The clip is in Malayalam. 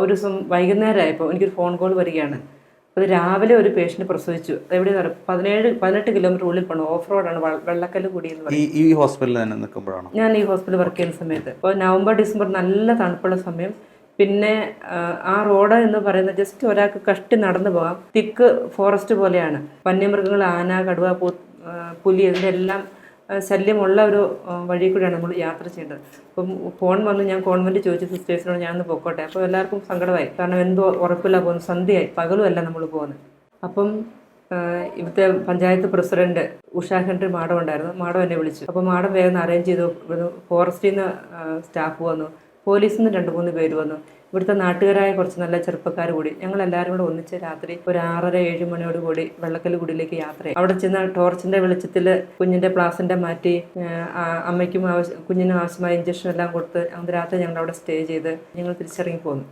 ഒരു ദിവസം വൈകുന്നേരമായപ്പോൾ എനിക്കൊരു ഫോൺ കോൾ വരികയാണ്. അത് രാവിലെ ഒരു പേഷ്യന്റ് പ്രസവിച്ചു. എവിടെ പതിനേഴ് പതിനെട്ട് കിലോമീറ്റർ ഉള്ളിൽ പോകണം ഓഫ് റോഡാണ് വെള്ളക്കല്ല് കൂടി എന്ന് പറയും ഈ ഹോസ്പിറ്റലിൽ തന്നെ നിൽക്കുമ്പോഴാണ്? ഞാൻ ഈ ഹോസ്പിറ്റലിൽ വർക്ക് ചെയ്യുന്ന സമയത്ത്. അപ്പോൾ നവംബർ ഡിസംബർ നല്ല തണുപ്പുള്ള സമയം. പിന്നെ ആ, റോഡ് എന്ന് പറയുന്നത് ജസ്റ്റ് ഒരാൾക്ക് കഷ്ടി നടന്നു പോകാം. തിക്ക് ഫോറസ്റ്റ് പോലെയാണ്. വന്യമൃഗങ്ങൾ ആന കടുവ പുലി ഇതിന്റെ എല്ലാം ശല്യമുള്ള ഒരു വഴി കൂടിയാണ് നമ്മൾ യാത്ര ചെയ്യേണ്ടത്. അപ്പം ഫോൺ വന്ന് ഞാൻ കോൺവെന്റ് ചോദിച്ചു സിസ്റ്റേഴ്സിനോട് ഞാനൊന്ന് പൊക്കോട്ടെ. അപ്പോൾ എല്ലാവർക്കും സങ്കടമായി. കാരണം എന്തോ ഉറപ്പില്ല പോകുന്നു. സന്ധ്യയായി. പകലുമല്ല നമ്മൾ പോകുന്നത്. അപ്പം ഇവിടുത്തെ panchayat president Usha Henry madam ഉണ്ടായിരുന്നു. മാഡം എന്നെ വിളിച്ചു. അപ്പോൾ മാഡം വേഗം അറേഞ്ച് ചെയ്തു. ഇവിടുന്ന് ഫോറസ്റ്റിൽ നിന്ന് സ്റ്റാഫ് വന്നു. പോലീസിൽ നിന്ന് രണ്ട് മൂന്ന് പേര് വന്നു. ഇവിടുത്തെ നാട്ടുകാരായ കുറച്ച് നല്ല ചെറുപ്പക്കാർ കൂടി ഞങ്ങൾ എല്ലാവരും കൂടെ ഒന്നിച്ച് രാത്രി ഒരു ആറര ഏഴ് മണിയോട് കൂടി വെള്ളക്കൽ കുടിയിലേക്ക് യാത്രയായി അവിടെ ചെന്ന് ടോർച്ചിന്റെ വെളിച്ചത്തിൽ കുഞ്ഞിന്റെ പ്ലാസിന്റെ മാറ്റി അമ്മയ്ക്കും ആവശ്യം കുഞ്ഞിനും ആവശ്യമായ ഇഞ്ചക്ഷൻ എല്ലാം കൊടുത്ത് അന്ന് രാത്രി ഞങ്ങൾ അവിടെ സ്റ്റേ ചെയ്ത് ഞങ്ങൾ തിരിച്ചിറങ്ങി പോന്നു.